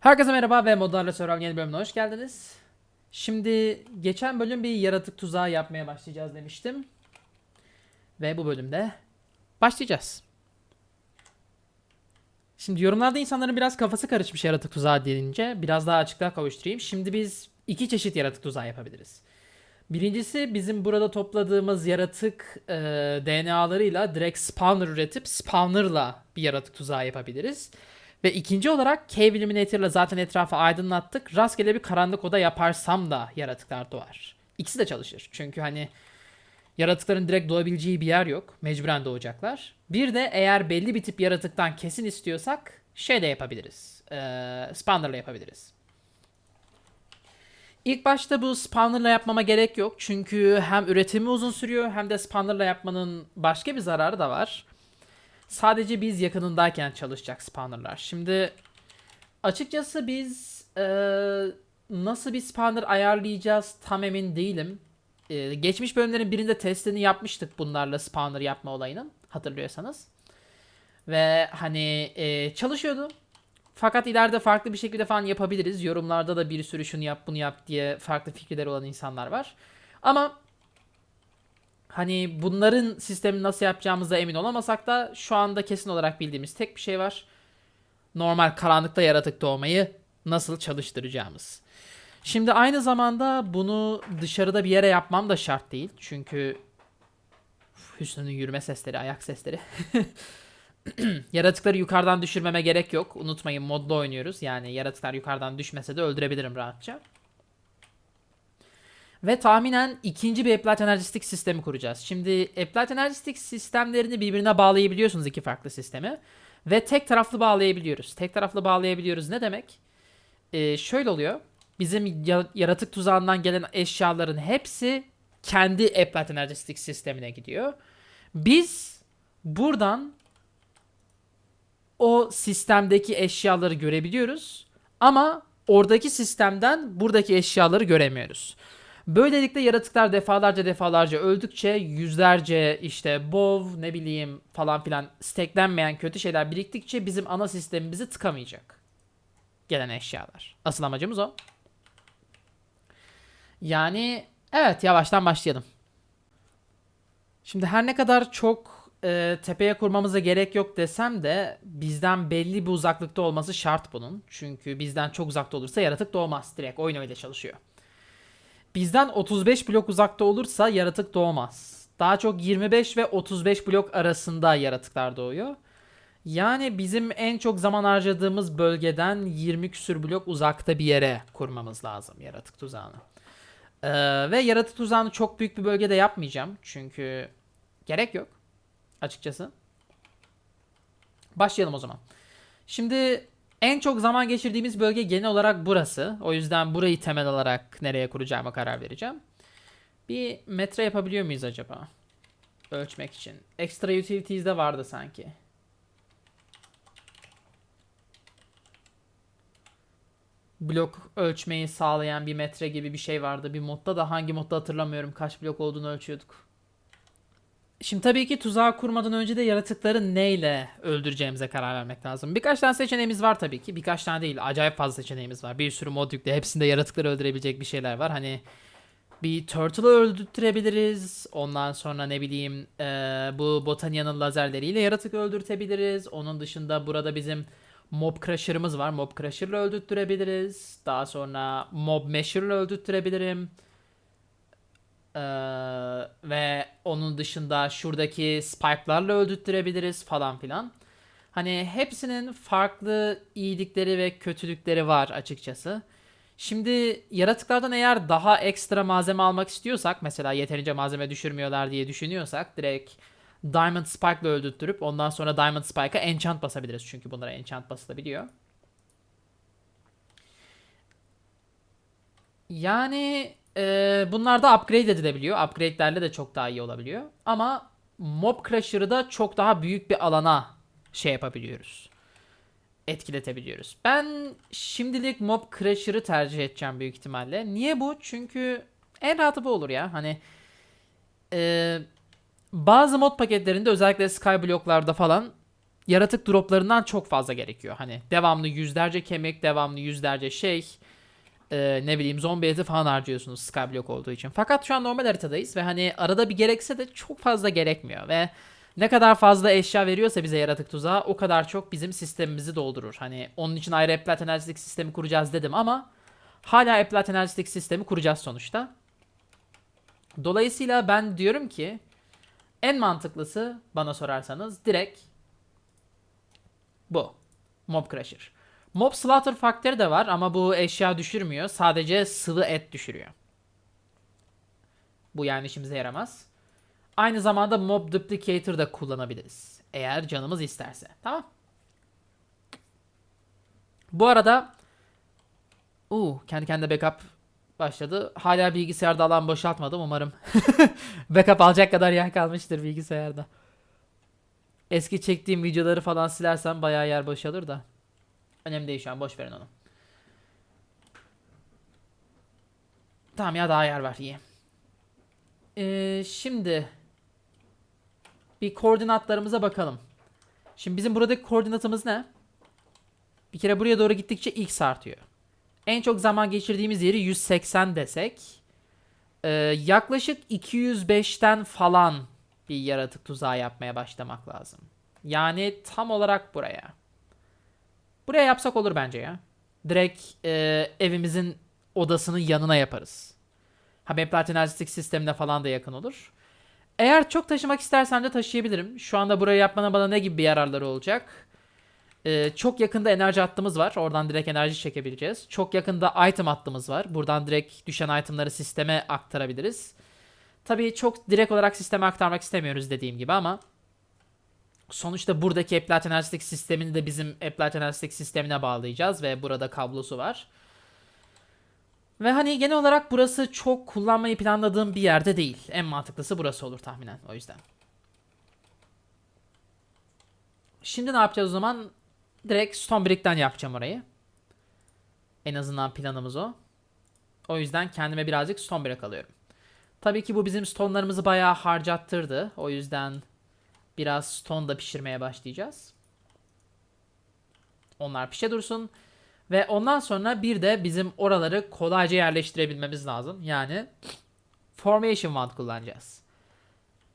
Herkese merhaba ve Modlarla Survival yeni bölümüne hoş geldiniz. Şimdi geçen bölüm bir yaratık tuzağı yapmaya başlayacağız demiştim. Ve bu bölümde başlayacağız. Şimdi yorumlarda insanların biraz kafası karışmış yaratık tuzağı denince biraz daha açıklığa kavuşturayım. Şimdi biz iki çeşit yaratık tuzağı yapabiliriz. Birincisi bizim burada topladığımız yaratık e, DNA'larıyla direkt spawner üretip spawner'la bir yaratık tuzağı yapabiliriz. Ve ikinci olarak Cave Illuminator'la zaten etrafı aydınlattık. Rastgele bir karanlık oda yaparsam da yaratıklar doğar. İkisi de çalışır. Çünkü hani yaratıkların direkt doğabileceği bir yer yok. Mecburen doğacaklar. Bir de eğer belli bir tip yaratıktan kesin istiyorsak şey de yapabiliriz. Ee, spawner'la yapabiliriz. İlk başta bu spawner'la yapmama gerek yok. Çünkü hem üretimi uzun sürüyor hem de spawner'la yapmanın başka bir zararı da var. Sadece biz yakınındayken çalışacak spawnerlar. Şimdi açıkçası biz eee, nasıl bir spawner ayarlayacağız tam emin değilim. Eee, geçmiş bölümlerin birinde testini yapmıştık bunlarla spawner yapma olayının hatırlıyorsanız. Ve hani eee, çalışıyordu. Fakat ileride farklı bir şekilde falan yapabiliriz. Yorumlarda da bir sürü şunu yap bunu yap diye farklı fikirleri olan insanlar var. Ama Hani bunların sistemini nasıl yapacağımıza emin olamasak da şu anda kesin olarak bildiğimiz tek bir şey var. Normal karanlıkta yaratık doğmayı nasıl çalıştıracağımız. Şimdi aynı zamanda bunu dışarıda bir yere yapmam da şart değil. Çünkü Hüsnü'nün yürüme sesleri, ayak sesleri. Yaratıkları yukarıdan düşürmeme gerek yok. Unutmayın modda oynuyoruz. Yani yaratıklar yukarıdan düşmese de öldürebilirim rahatça. Ve tahminen ikinci bir Applied Energistik sistemi kuracağız. Şimdi Applied Energistik sistemlerini birbirine bağlayabiliyorsunuz iki farklı sistemi. Ve tek taraflı bağlayabiliyoruz. Tek taraflı bağlayabiliyoruz ne demek? Ee, şöyle oluyor. Bizim ya- yaratık tuzağından gelen eşyaların hepsi kendi Applied Energistik sistemine gidiyor. Biz buradan o sistemdeki eşyaları görebiliyoruz. Ama oradaki sistemden buradaki eşyaları göremiyoruz. Böylelikle yaratıklar defalarca defalarca öldükçe yüzlerce işte bov ne bileyim falan filan steklenmeyen kötü şeyler biriktikçe bizim ana sistemimizi tıkamayacak. Gelen eşyalar. Asıl amacımız o. Yani evet yavaştan başlayalım. Şimdi her ne kadar çok e, tepeye kurmamıza gerek yok desem de bizden belli bir uzaklıkta olması şart bunun. Çünkü bizden çok uzakta olursa yaratık doğmaz. Direkt oyun öyle çalışıyor. Bizden 35 blok uzakta olursa yaratık doğmaz. Daha çok 25 ve 35 blok arasında yaratıklar doğuyor. Yani bizim en çok zaman harcadığımız bölgeden 20 küsür blok uzakta bir yere kurmamız lazım yaratık tuzağını. Ee, ve yaratık tuzağını çok büyük bir bölgede yapmayacağım. Çünkü gerek yok açıkçası. Başlayalım o zaman. Şimdi en çok zaman geçirdiğimiz bölge genel olarak burası. O yüzden burayı temel alarak nereye kuracağıma karar vereceğim. Bir metre yapabiliyor muyuz acaba? Ölçmek için. Extra Utilities'de vardı sanki. Blok ölçmeyi sağlayan bir metre gibi bir şey vardı. Bir modda da hangi modda hatırlamıyorum. Kaç blok olduğunu ölçüyorduk. Şimdi tabii ki tuzağı kurmadan önce de yaratıkları neyle öldüreceğimize karar vermek lazım. Birkaç tane seçeneğimiz var tabii ki. Birkaç tane değil. Acayip fazla seçeneğimiz var. Bir sürü mod yükle. Hepsinde yaratıkları öldürebilecek bir şeyler var. Hani bir turtle'ı öldürtebiliriz. Ondan sonra ne bileyim eee, bu Botania'nın lazerleriyle yaratık öldürtebiliriz. Onun dışında burada bizim Mob Crusher'ımız var. Mob Crusher'la öldürtürebiliriz. Daha sonra Mob Masher'la öldürtürebilirim. Ee, ve onun dışında şuradaki spike'larla öldürttürebiliriz falan filan. Hani hepsinin farklı iyilikleri ve kötülükleri var açıkçası. Şimdi yaratıklardan eğer daha ekstra malzeme almak istiyorsak mesela yeterince malzeme düşürmüyorlar diye düşünüyorsak direkt Diamond Spike ile öldürttürüp ondan sonra Diamond Spike'a enchant basabiliriz. Çünkü bunlara enchant basılabiliyor. Yani e, bunlar da upgrade edilebiliyor. Upgrade'lerle de çok daha iyi olabiliyor. Ama Mob Crusher'ı da çok daha büyük bir alana şey yapabiliyoruz. Etkiletebiliyoruz. Ben şimdilik Mob Crusher'ı tercih edeceğim büyük ihtimalle. Niye bu? Çünkü en rahatı bu olur ya. Hani e, bazı mod paketlerinde özellikle Skyblock'larda falan yaratık droplarından çok fazla gerekiyor. Hani devamlı yüzlerce kemik, devamlı yüzlerce şey, e, ne bileyim zombi eti falan harcıyorsunuz Skyblock olduğu için. Fakat şu an normal haritadayız ve hani arada bir gerekse de çok fazla gerekmiyor ve ne kadar fazla eşya veriyorsa bize yaratık tuzağı o kadar çok bizim sistemimizi doldurur. Hani onun için ayrı Eplat enerjistik sistemi kuracağız dedim ama hala Eplat enerjistik sistemi kuracağız sonuçta. Dolayısıyla ben diyorum ki en mantıklısı bana sorarsanız direkt bu. Mob Crusher. Mob Slaughter faktörü de var ama bu eşya düşürmüyor. Sadece sıvı et düşürüyor. Bu yani işimize yaramaz. Aynı zamanda Mob Duplicator da kullanabiliriz. Eğer canımız isterse. Tamam. Bu arada Uu, kendi kendine backup başladı. Hala bilgisayarda alan boşaltmadım umarım. backup alacak kadar yer kalmıştır bilgisayarda. Eski çektiğim videoları falan silersem bayağı yer boşalır da. Önemli değil şu an boş verin onu. Tamam ya daha yer var iyi. Ee, şimdi bir koordinatlarımıza bakalım. Şimdi bizim buradaki koordinatımız ne? Bir kere buraya doğru gittikçe x artıyor. En çok zaman geçirdiğimiz yeri 180 desek. ee, yaklaşık 205'ten falan bir yaratık tuzağı yapmaya başlamak lazım. Yani tam olarak buraya. Buraya yapsak olur bence ya. Direkt e, evimizin odasının yanına yaparız. Platin enerjistik sistemine falan da yakın olur. Eğer çok taşımak istersen de taşıyabilirim. Şu anda buraya yapmana bana ne gibi bir yararları olacak? Ee, çok yakında enerji hattımız var. Oradan direkt enerji çekebileceğiz. Çok yakında item hattımız var. Buradan direkt düşen itemları sisteme aktarabiliriz. Tabii çok direkt olarak sisteme aktarmak istemiyoruz dediğim gibi ama sonuçta buradaki Applet enerjistik sistemini de bizim Applet enerjistik sistemine bağlayacağız ve burada kablosu var. Ve hani genel olarak burası çok kullanmayı planladığım bir yerde değil. En mantıklısı burası olur tahminen o yüzden. Şimdi ne yapacağız o zaman? Direkt Stone Brick'ten yapacağım orayı. En azından planımız o. O yüzden kendime birazcık Stone Brick alıyorum. Tabii ki bu bizim stonelarımızı bayağı harcattırdı. O yüzden biraz stone da pişirmeye başlayacağız. Onlar pişe dursun. Ve ondan sonra bir de bizim oraları kolayca yerleştirebilmemiz lazım. Yani Formation Wand kullanacağız.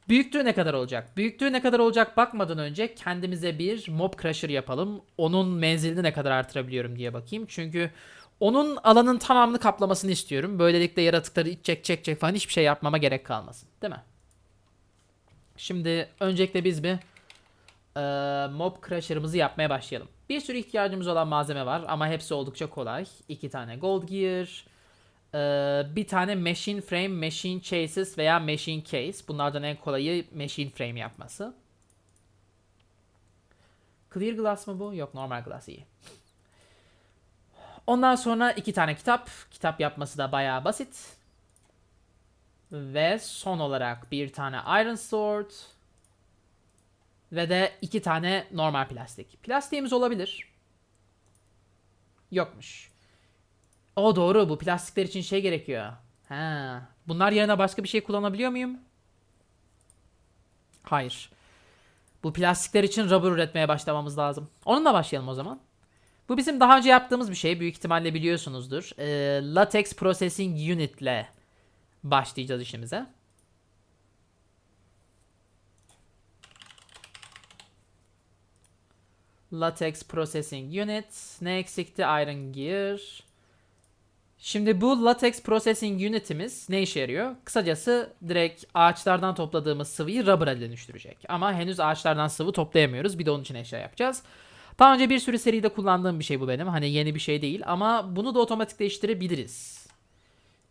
Büyüklüğü ne kadar olacak? Büyüklüğü ne kadar olacak bakmadan önce kendimize bir Mob Crusher yapalım. Onun menzilini ne kadar artırabiliyorum diye bakayım. Çünkü onun alanın tamamını kaplamasını istiyorum. Böylelikle yaratıkları içecek çekecek falan hiçbir şey yapmama gerek kalmasın. Değil mi? Şimdi öncelikle biz bir e, Mob Crusher'ımızı yapmaya başlayalım. Bir sürü ihtiyacımız olan malzeme var ama hepsi oldukça kolay. İki tane Gold Gear, e, bir tane Machine Frame, Machine Chases veya Machine Case. Bunlardan en kolayı Machine Frame yapması. Clear Glass mı bu? Yok normal glass iyi. Ondan sonra iki tane kitap. Kitap yapması da bayağı basit. Ve son olarak bir tane Iron Sword. Ve de iki tane normal plastik. Plastiğimiz olabilir. Yokmuş. O doğru bu plastikler için şey gerekiyor. Ha. Bunlar yerine başka bir şey kullanabiliyor muyum? Hayır. Bu plastikler için rubber üretmeye başlamamız lazım. Onunla başlayalım o zaman. Bu bizim daha önce yaptığımız bir şey. Büyük ihtimalle biliyorsunuzdur. Ee, Latex Processing Unit ile başlayacağız işimize. Latex Processing Unit. Ne eksikti? Iron Gear. Şimdi bu Latex Processing Unit'imiz ne işe yarıyor? Kısacası direkt ağaçlardan topladığımız sıvıyı rubber'a dönüştürecek. Ama henüz ağaçlardan sıvı toplayamıyoruz. Bir de onun için eşya yapacağız. Daha önce bir sürü seride kullandığım bir şey bu benim. Hani yeni bir şey değil ama bunu da otomatikleştirebiliriz.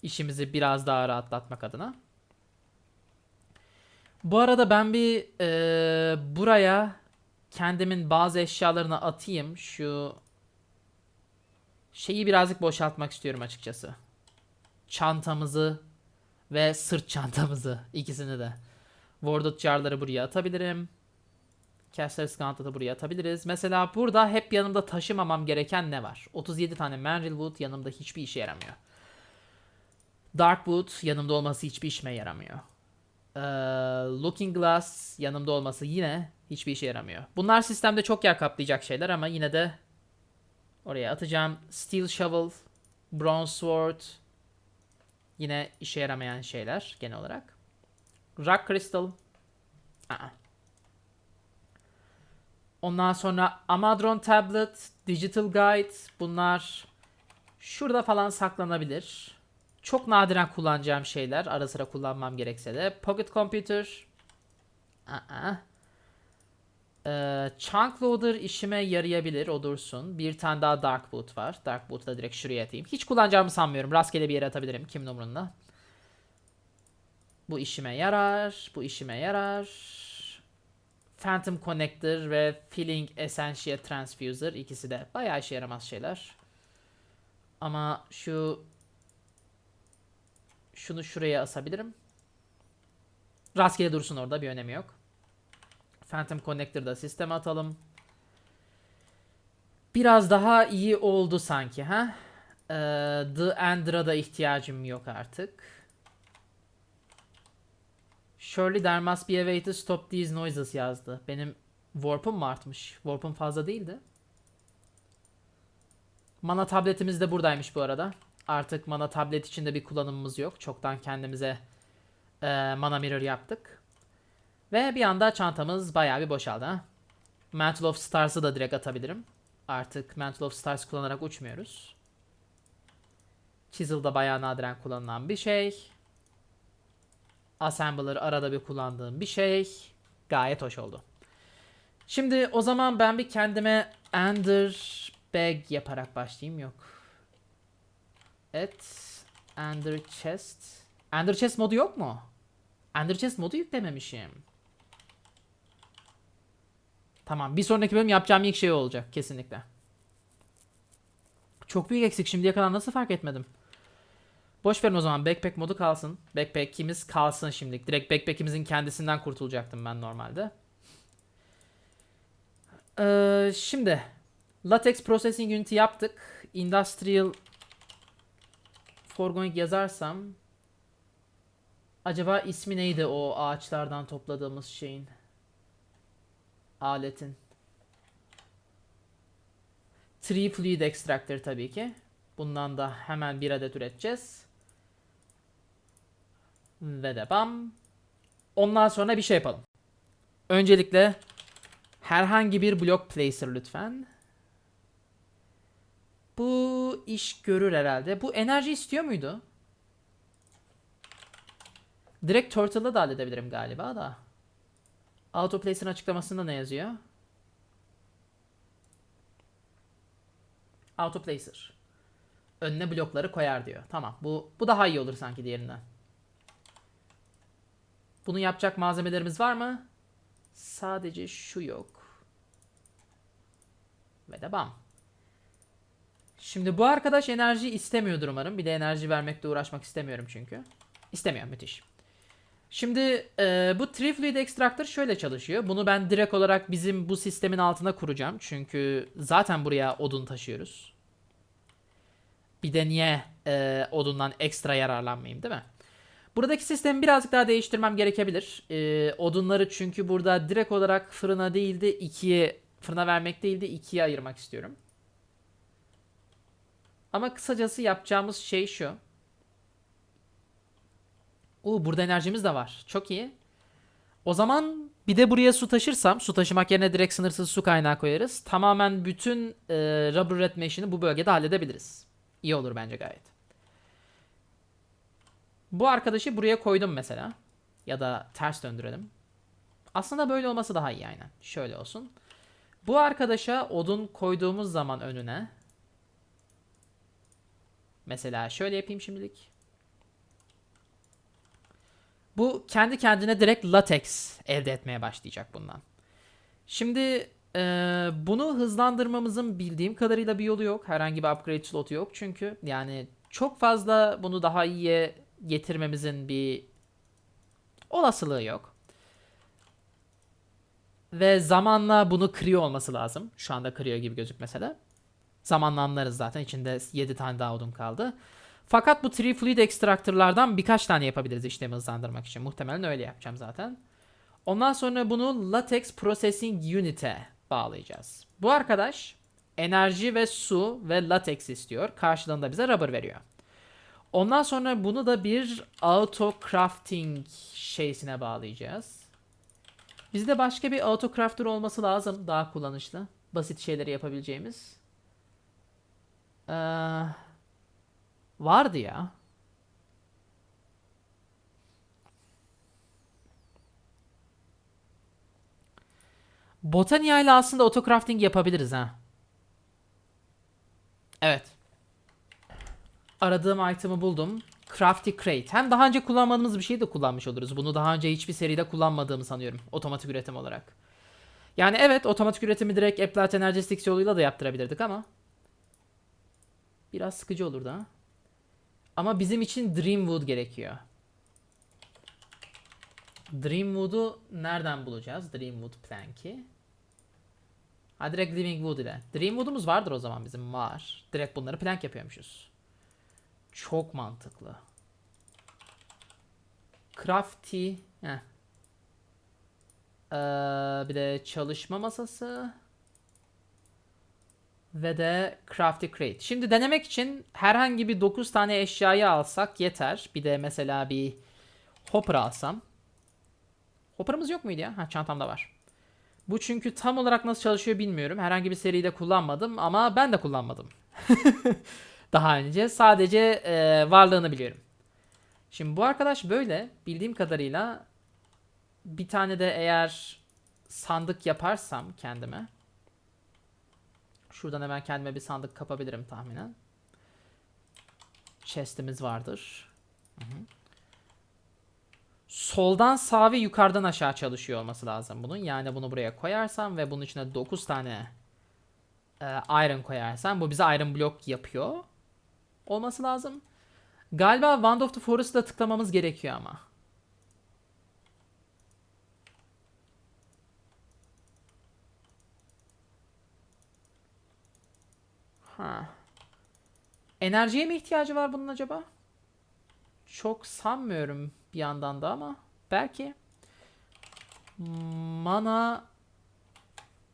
İşimizi biraz daha rahatlatmak adına. Bu arada ben bir e, buraya kendimin bazı eşyalarını atayım. Şu şeyi birazcık boşaltmak istiyorum açıkçası. Çantamızı ve sırt çantamızı ikisini de. Warded jarları buraya atabilirim. Caster Scantle'ı buraya atabiliriz. Mesela burada hep yanımda taşımamam gereken ne var? 37 tane Manril Wood yanımda hiçbir işe yaramıyor. Dark Wood yanımda olması hiçbir işime yaramıyor. Ee, Looking Glass yanımda olması yine hiçbir işe yaramıyor. Bunlar sistemde çok yer kaplayacak şeyler ama yine de oraya atacağım. Steel Shovel, Bronze Sword yine işe yaramayan şeyler genel olarak. Rock Crystal. Aa. Ondan sonra Amadron Tablet, Digital Guide bunlar şurada falan saklanabilir. Çok nadiren kullanacağım şeyler. Ara sıra kullanmam gerekse de. Pocket Computer. Aa. Ee, Chunk Loader işime yarayabilir. O dursun. Bir tane daha Dark Boot var. Dark Boot'u da direkt şuraya atayım. Hiç kullanacağımı sanmıyorum. Rastgele bir yere atabilirim. Kimin umurunda. Bu işime yarar. Bu işime yarar. Phantom Connector ve Filling Essential Transfuser ikisi de bayağı işe yaramaz şeyler. Ama şu şunu şuraya asabilirim. Rastgele dursun orada bir önemi yok. Phantom Connector'ı da sisteme atalım. Biraz daha iyi oldu sanki ha. Ee, The Ender'a ihtiyacım yok artık. Surely there must be a way to stop these noises yazdı. Benim warp'um mu artmış? Warp'um fazla değildi. Mana tabletimiz de buradaymış bu arada. Artık mana tablet içinde bir kullanımımız yok. Çoktan kendimize e, mana mirror yaptık. Ve bir anda çantamız bayağı bir boşaldı. Mantle of Stars'ı da direkt atabilirim. Artık Mantle of Stars kullanarak uçmuyoruz. Chisel da bayağı nadiren kullanılan bir şey. Assembler arada bir kullandığım bir şey. Gayet hoş oldu. Şimdi o zaman ben bir kendime Ender Bag yaparak başlayayım. Yok. Et. Ender Chest. Ender Chest modu yok mu? Ender Chest modu yüklememişim. Tamam. Bir sonraki bölüm yapacağım ilk şey olacak. Kesinlikle. Çok büyük eksik. Şimdiye kadar nasıl fark etmedim? Boş verin o zaman. Backpack modu kalsın. Backpack'imiz kalsın şimdilik. Direkt backpack'imizin kendisinden kurtulacaktım ben normalde. Ee, şimdi. Latex Processing Unity yaptık. Industrial Foregoing yazarsam acaba ismi neydi o ağaçlardan topladığımız şeyin? Aletin. Tree Fluid Extractor tabii ki. Bundan da hemen bir adet üreteceğiz. Ve de bam. Ondan sonra bir şey yapalım. Öncelikle herhangi bir block placer lütfen. Bu iş görür herhalde. Bu enerji istiyor muydu? Direkt Turtle'la da halledebilirim galiba da. Autoplace'in açıklamasında ne yazıyor? Autoplacer. Önüne blokları koyar diyor. Tamam. Bu bu daha iyi olur sanki diğerinden. Bunu yapacak malzemelerimiz var mı? Sadece şu yok. Ve de bam. Şimdi bu arkadaş enerji istemiyordur umarım. Bir de enerji vermekle uğraşmak istemiyorum çünkü. İstemiyor müthiş. Şimdi e, bu Tree Fluid Extractor şöyle çalışıyor. Bunu ben direkt olarak bizim bu sistemin altına kuracağım. Çünkü zaten buraya odun taşıyoruz. Bir de niye e, odundan ekstra yararlanmayayım değil mi? Buradaki sistemi birazcık daha değiştirmem gerekebilir. E, odunları çünkü burada direkt olarak fırına değil de ikiye fırına vermek değil de ikiye ayırmak istiyorum. Ama kısacası yapacağımız şey şu. Oo burada enerjimiz de var. Çok iyi. O zaman bir de buraya su taşırsam, su taşımak yerine direkt sınırsız su kaynağı koyarız. Tamamen bütün e, rubber üretme işini bu bölgede halledebiliriz. İyi olur bence gayet. Bu arkadaşı buraya koydum mesela. Ya da ters döndürelim. Aslında böyle olması daha iyi aynen. Şöyle olsun. Bu arkadaşa odun koyduğumuz zaman önüne Mesela şöyle yapayım şimdilik. Bu kendi kendine direkt latex elde etmeye başlayacak bundan. Şimdi e, bunu hızlandırmamızın bildiğim kadarıyla bir yolu yok. Herhangi bir upgrade slotu yok çünkü. Yani çok fazla bunu daha iyiye getirmemizin bir olasılığı yok. Ve zamanla bunu kırıyor olması lazım. Şu anda kırıyor gibi gözükmese de. Zamanla anlarız zaten. İçinde 7 tane daha odun kaldı. Fakat bu Tree Fluid Extractor'lardan birkaç tane yapabiliriz işlemi hızlandırmak için. Muhtemelen öyle yapacağım zaten. Ondan sonra bunu Latex Processing Unit'e bağlayacağız. Bu arkadaş enerji ve su ve latex istiyor. Karşılığında bize rubber veriyor. Ondan sonra bunu da bir auto crafting şeysine bağlayacağız. Bizde başka bir auto crafter olması lazım. Daha kullanışlı. Basit şeyleri yapabileceğimiz. Ee, vardı ya. Botania ile aslında auto crafting yapabiliriz ha. Evet. Aradığım item'ı buldum. Crafty Crate. Hem daha önce kullanmadığımız bir şeyi de kullanmış oluruz. Bunu daha önce hiçbir seride kullanmadığımı sanıyorum. Otomatik üretim olarak. Yani evet otomatik üretimi direkt Applet Energistics yoluyla da yaptırabilirdik ama. Biraz sıkıcı olurdu ha. Ama bizim için Dreamwood gerekiyor. Dreamwood'u nereden bulacağız? Dreamwood Plank'i. Ha direkt Living Wood ile. Dreamwood'umuz vardır o zaman bizim. Var. Direkt bunları plank yapıyormuşuz. Çok mantıklı. Crafty. Ee, bir de çalışma masası. Ve de Crafty Crate. Şimdi denemek için herhangi bir 9 tane eşyayı alsak yeter. Bir de mesela bir hopper alsam. Hopper'ımız yok muydu ya? Ha çantamda var. Bu çünkü tam olarak nasıl çalışıyor bilmiyorum. Herhangi bir seride kullanmadım ama ben de kullanmadım. Daha önce sadece e, varlığını biliyorum. Şimdi bu arkadaş böyle bildiğim kadarıyla bir tane de eğer sandık yaparsam kendime şuradan hemen kendime bir sandık kapabilirim tahminen. Chest'imiz vardır. Hı hı. Soldan sağ ve yukarıdan aşağı çalışıyor olması lazım bunun. Yani bunu buraya koyarsam ve bunun içine 9 tane e, iron koyarsam bu bize iron block yapıyor. Olması lazım. Galiba Wand of the Forest'ı tıklamamız gerekiyor ama. Ha. Enerjiye mi ihtiyacı var bunun acaba? Çok sanmıyorum bir yandan da ama belki mana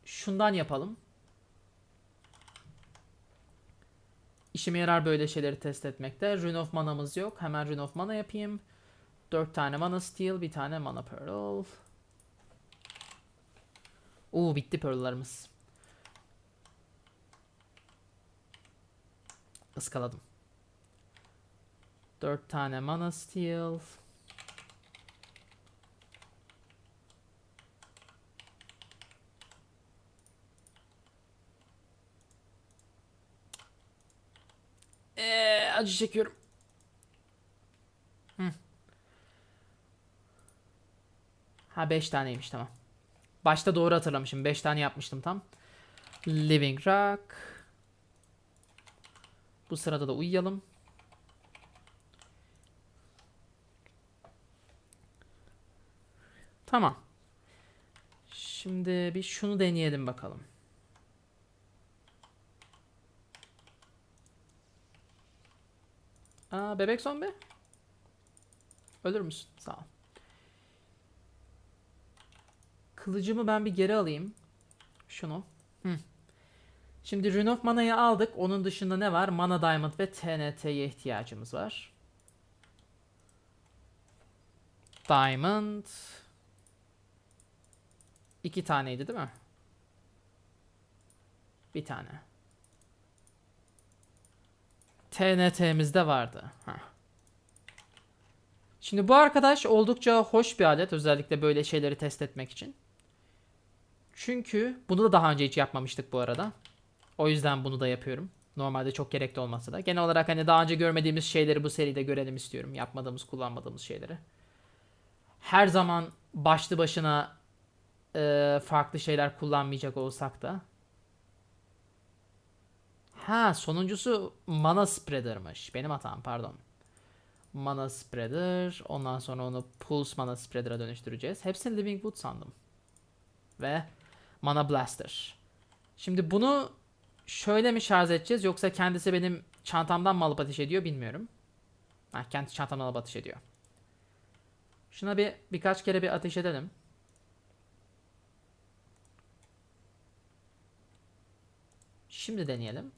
şundan yapalım. İşime yarar böyle şeyleri test etmekte. Rune of Mana'mız yok. Hemen Rune of Mana yapayım. 4 tane Mana Steel, bir tane Mana Pearl. Oo bitti Pearl'larımız. Iskaladım. 4 tane Mana Steel. Ee, acı çekiyorum. Hı. Ha 5 taneymiş tamam. Başta doğru hatırlamışım. 5 tane yapmıştım tam. Living Rock. Bu sırada da uyuyalım. Tamam. Şimdi bir şunu deneyelim bakalım. Aa, bebek zombi. Ölür müsün? Sağ ol. Kılıcımı ben bir geri alayım. Şunu. Hı. Şimdi Rune of Mana'yı aldık. Onun dışında ne var? Mana Diamond ve TNT'ye ihtiyacımız var. Diamond. İki taneydi değil mi? Bir tane. TNT'mizde vardı. Heh. Şimdi bu arkadaş oldukça hoş bir alet. Özellikle böyle şeyleri test etmek için. Çünkü bunu da daha önce hiç yapmamıştık bu arada. O yüzden bunu da yapıyorum. Normalde çok gerekli olmasa da. Genel olarak hani daha önce görmediğimiz şeyleri bu seride görelim istiyorum. Yapmadığımız, kullanmadığımız şeyleri. Her zaman başlı başına e, farklı şeyler kullanmayacak olsak da. Ha sonuncusu Mana Spreader'mış. Benim hatam pardon. Mana Spreader. Ondan sonra onu Pulse Mana Spreader'a dönüştüreceğiz. Hepsini Living Wood sandım. Ve Mana Blaster. Şimdi bunu şöyle mi şarj edeceğiz yoksa kendisi benim çantamdan mı alıp ateş ediyor bilmiyorum. Ha, kendi çantamdan alıp ateş ediyor. Şuna bir birkaç kere bir ateş edelim. Şimdi deneyelim.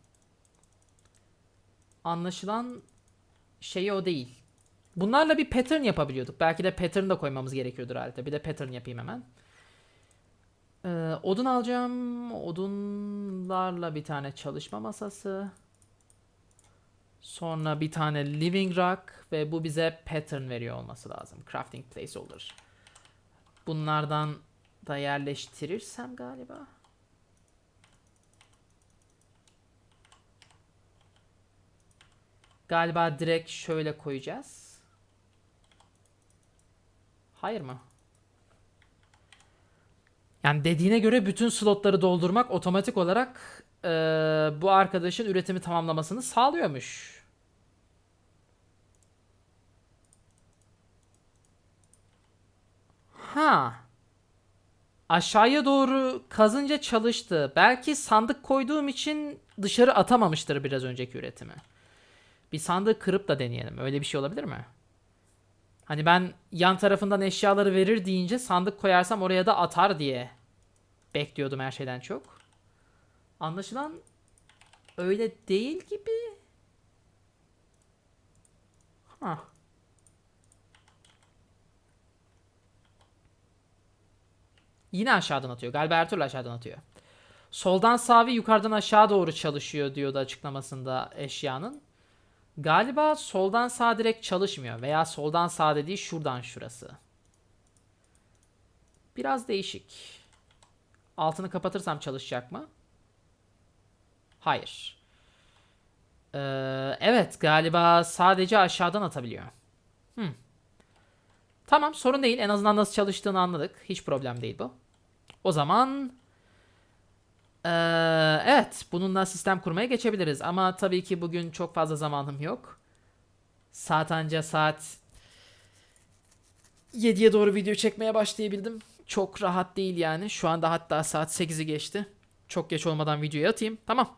Anlaşılan şey o değil. Bunlarla bir pattern yapabiliyorduk. Belki de pattern da koymamız gerekiyordur halde. Bir de pattern yapayım hemen. Ee, odun alacağım. Odunlarla bir tane çalışma masası. Sonra bir tane living rock ve bu bize pattern veriyor olması lazım. Crafting placeholder. Bunlardan da yerleştirirsem galiba. Galiba direkt şöyle koyacağız. Hayır mı? Yani dediğine göre bütün slotları doldurmak otomatik olarak eee, bu arkadaşın üretimi tamamlamasını sağlıyormuş. Ha. Aşağıya doğru kazınca çalıştı. Belki sandık koyduğum için dışarı atamamıştır biraz önceki üretimi. Bir sandığı kırıp da deneyelim. Öyle bir şey olabilir mi? Hani ben yan tarafından eşyaları verir deyince sandık koyarsam oraya da atar diye bekliyordum her şeyden çok. Anlaşılan öyle değil gibi. Ha. Yine aşağıdan atıyor. Galiba her türlü aşağıdan atıyor. Soldan sağa ve yukarıdan aşağı doğru çalışıyor diyordu açıklamasında eşyanın. Galiba soldan sağa direkt çalışmıyor veya soldan sağa dediği şuradan şurası. Biraz değişik. Altını kapatırsam çalışacak mı? Hayır. Ee, evet galiba sadece aşağıdan atabiliyor. Hmm. Tamam sorun değil. En azından nasıl çalıştığını anladık. Hiç problem değil bu. O zaman ee, evet bununla sistem kurmaya geçebiliriz. Ama tabii ki bugün çok fazla zamanım yok. Saat anca saat 7'ye doğru video çekmeye başlayabildim. Çok rahat değil yani. Şu anda hatta saat 8'i geçti. Çok geç olmadan videoyu atayım. Tamam.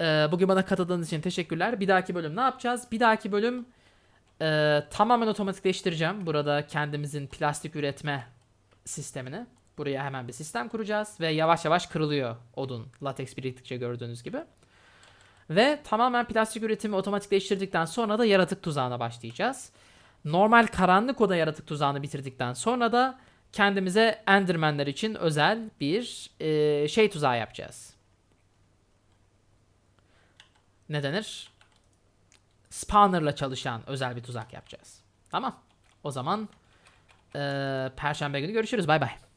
Ee, bugün bana katıldığınız için teşekkürler. Bir dahaki bölüm ne yapacağız? Bir dahaki bölüm e, tamamen otomatikleştireceğim. Burada kendimizin plastik üretme sistemini. Buraya hemen bir sistem kuracağız ve yavaş yavaş kırılıyor odun. Lateks biriktikçe gördüğünüz gibi. Ve tamamen plastik üretimi otomatikleştirdikten sonra da yaratık tuzağına başlayacağız. Normal karanlık oda yaratık tuzağını bitirdikten sonra da kendimize endermenler için özel bir e, şey tuzağı yapacağız. Ne denir? Spawner'la çalışan özel bir tuzak yapacağız. Tamam. O zaman e, Perşembe günü görüşürüz. Bay bay.